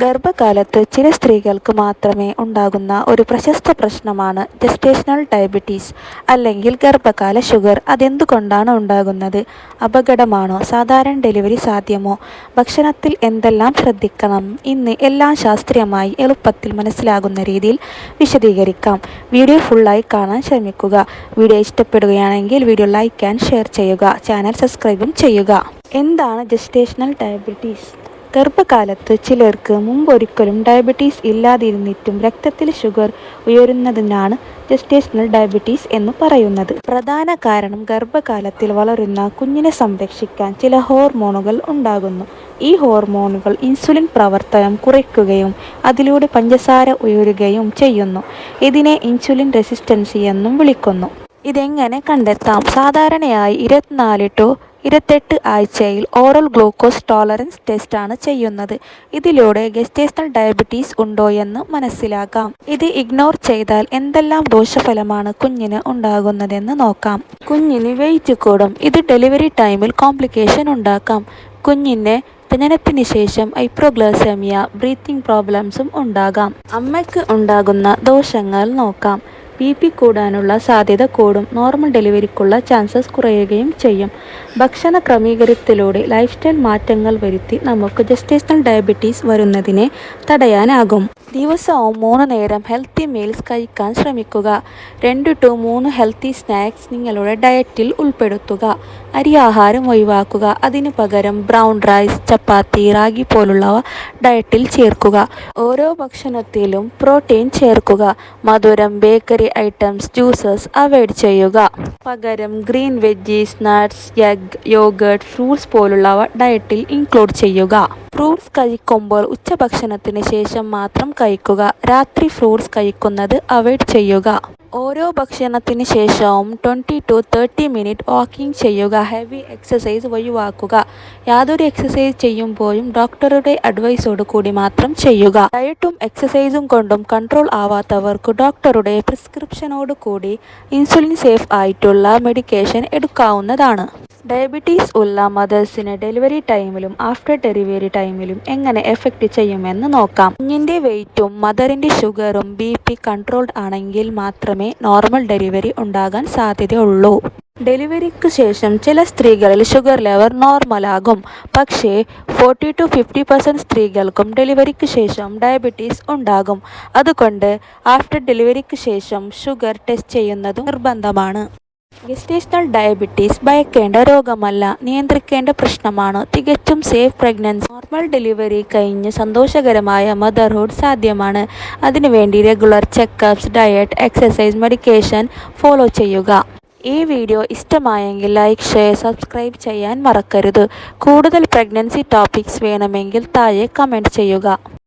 ഗർഭകാലത്ത് ചില സ്ത്രീകൾക്ക് മാത്രമേ ഉണ്ടാകുന്ന ഒരു പ്രശസ്ത പ്രശ്നമാണ് ജസ്റ്റേഷണൽ ഡയബറ്റീസ് അല്ലെങ്കിൽ ഗർഭകാല ഷുഗർ. അതെന്തുകൊണ്ടാണ് ഉണ്ടാകുന്നത്? അപകടമാണോ? സാധാരണ ഡെലിവറി സാധ്യമോ? ഭക്ഷണത്തിൽ എന്തെല്ലാം ശ്രദ്ധിക്കണം? ഇന്ന് എല്ലാം ശാസ്ത്രീയമായി എളുപ്പത്തിൽ മനസ്സിലാകുന്ന രീതിയിൽ വിശദീകരിക്കാം. വീഡിയോ ഫുള്ളായി കാണാൻ ശ്രമിക്കുക. വീഡിയോ ഇഷ്ടപ്പെടുകയാണെങ്കിൽ വീഡിയോ ലൈക്ക് ആൻഡ് ഷെയർ ചെയ്യുക. ചാനൽ സബ്സ്ക്രൈബും ചെയ്യുക. എന്താണ് ജസ്റ്റേഷണൽ ഡയബറ്റീസ് ഗർഭകാലത്ത് ചിലർക്ക് മുമ്പൊരിക്കലും ഡയബറ്റീസ് ഇല്ലാതിരുന്നിട്ടും രക്തത്തിൽ ഷുഗർ ഉയരുന്നതിനാണ് ജസ്റ്റേഷണൽ ഡയബറ്റീസ് എന്ന് പറയുന്നത്. പ്രധാന കാരണം ഗർഭകാലത്തിൽ വളരുന്ന കുഞ്ഞിനെ സംരക്ഷിക്കാൻ ചില ഹോർമോണുകൾ ഉണ്ടാകുന്നു. ഈ ഹോർമോണുകൾ ഇൻസുലിൻ പ്രവർത്തനം കുറയ്ക്കുകയും അതിലൂടെ പഞ്ചസാര ഉയരുകയും ചെയ്യുന്നു. ഇതിനെ ഇൻസുലിൻ റെസിസ്റ്റൻസി എന്നും വിളിക്കുന്നു. ഇതെങ്ങനെ കണ്ടെത്താം? സാധാരണയായി ഇരുപത്തിനാല് ടു ഇരുപത്തെട്ട് ആഴ്ചയിൽ ഓറൽ ഗ്ലൂക്കോസ് ടോളറൻസ് ടെസ്റ്റാണ് ചെയ്യുന്നത്. ഇതിലൂടെ ഗസ്റ്റേഷണൽ ഡയബറ്റീസ് ഉണ്ടോയെന്ന് മനസ്സിലാക്കാം. ഇത് ഇഗ്നോർ ചെയ്താൽ എന്തെല്ലാം ദോഷഫലമാണ് കുഞ്ഞിന് ഉണ്ടാകുന്നതെന്ന് നോക്കാം. കുഞ്ഞിന് വെയിറ്റ് കൂടും. ഇത് ഡെലിവറി ടൈമിൽ കോംപ്ലിക്കേഷൻ ഉണ്ടാക്കാം. കുഞ്ഞിന്റെ ജനനത്തിന് ശേഷം ഹൈപ്രോഗ്ലൈസേമിയ ബ്രീത്തിങ് പ്രോബ്ലംസും ഉണ്ടാകാം. അമ്മയ്ക്ക് ഉണ്ടാകുന്ന ദോഷങ്ങൾ നോക്കാം. ബി പി കൂടാനുള്ള സാധ്യത കൂടും. നോർമൽ ഡെലിവറിക്കുള്ള ചാൻസസ് കുറയുകയും ചെയ്യും. ഭക്ഷണ ക്രമീകരണത്തിലൂടെ ലൈഫ് സ്റ്റൈൽ മാറ്റങ്ങൾ വരുത്തി നമുക്ക് ജസ്റ്റേഷണൽ ഡയബറ്റീസ് വരുന്നതിനെ തടയാനാകും. ദിവസവും മൂന്ന് നേരം ഹെൽത്തി മീൽസ് കഴിക്കാൻ ശ്രമിക്കുക. രണ്ട് ടു മൂന്ന് ഹെൽത്തി സ്നാക്സ് നിങ്ങളുടെ ഡയറ്റിൽ ഉൾപ്പെടുത്തുക. അരി ആഹാരം ഒഴിവാക്കുക. അതിനു പകരം ബ്രൗൺ റൈസ് ചപ്പാത്തി റാഗി പോലുള്ളവ ഡയറ്റിൽ ചേർക്കുക. ഓരോ ഭക്ഷണത്തിലും പ്രോട്ടീൻ ചേർക്കുക. മധുരം ബേക്കറി ഐറ്റംസ് ജ്യൂസസ് അവോയ്ഡ് ചെയ്യുക. പകരം green veggies nuts egg yoghurt fruits പോലുള്ളവ ഡയറ്റിൽ ഇൻക്ലൂഡ് ചെയ്യുക. ഫ്രൂട്ട്സ് കഴിക്കുമ്പോൾ ഉച്ചഭക്ഷണത്തിന് ശേഷം മാത്രം കഴിക്കുക. രാത്രി ഫ്രൂട്ട്സ് കഴിക്കുന്നത് അവോയ്ഡ് ചെയ്യുക. ഓരോ ഭക്ഷണത്തിന് ശേഷവും twenty to thirty minute walking ചെയ്യുക. ഹെവി എക്സസൈസ് ഒഴിവാക്കുക. യാതൊരു എക്സസൈസ് ചെയ്യുമ്പോഴും ഡോക്ടറുടെ അഡ്വൈസോട് കൂടി മാത്രം ചെയ്യുക. ഡയറ്റും എക്സസൈസും കൊണ്ടും കൺട്രോൾ ആവാത്തവർക്ക് ഡോക്ടറുടെ പ്രിസ്ക്രിപ്ഷനോട് കൂടി ഇൻസുലിൻ സേഫ് ആയിട്ടുള്ള മെഡിക്കേഷൻ എടുക്കാവുന്നതാണ്. ഡയബറ്റീസ് ഉള്ള മദേഴ്സിന് ഡെലിവറി ടൈമിലും ആഫ്റ്റർ ഡെലിവറി ടൈമിലും എങ്ങനെ എഫക്റ്റ് ചെയ്യുമെന്ന് നോക്കാം. കുഞ്ഞിന്റെ വെയിറ്റും മദറിന്റെ ഷുഗറും ബി പി കൺട്രോൾഡ് ആണെങ്കിൽ മാത്രമേ നോർമൽ ഡെലിവറി ഉണ്ടാകാൻ സാധ്യതയുള്ളൂ. ഡെലിവറിക്ക് ശേഷം ചില സ്ത്രീകളിൽ ഷുഗർ ലെവൽ നോർമലാകും പക്ഷേ ഫോർട്ടി ടു ഫിഫ്റ്റി പെർസെന്റ് സ്ത്രീകൾക്കും ഡെലിവറിക്ക് ശേഷം ഡയബറ്റീസ് ഉണ്ടാകും. അതുകൊണ്ട് ആഫ്റ്റർ ഡെലിവറിക്ക് ശേഷം ഷുഗർ ടെസ്റ്റ് ചെയ്യുന്നതും നിർബന്ധമാണ്. Gestational diabetes ഭയക്കേണ്ട രോഗമല്ല. നിയന്ത്രിക്കേണ്ട പ്രശ്നമാണ്. തികച്ചും സേഫ് പ്രഗ്നൻസി നോർമൽ ഡെലിവറി കഴിഞ്ഞ് സന്തോഷകരമായ മദർഹുഡ് സാധ്യമാണ്. അതിനുവേണ്ടി regular checkups diet exercise medication follow ചെയ്യുക. ഈ വീഡിയോ ഇഷ്ടമായെങ്കിൽ ലൈക്ക് ഷെയർ സബ്സ്ക്രൈബ് ചെയ്യാൻ മറക്കരുത്. കൂടുതൽ പ്രഗ്നൻസി ടോപ്പിക്സ് വേണമെങ്കിൽ താഴെ കമന്റ് ചെയ്യുക.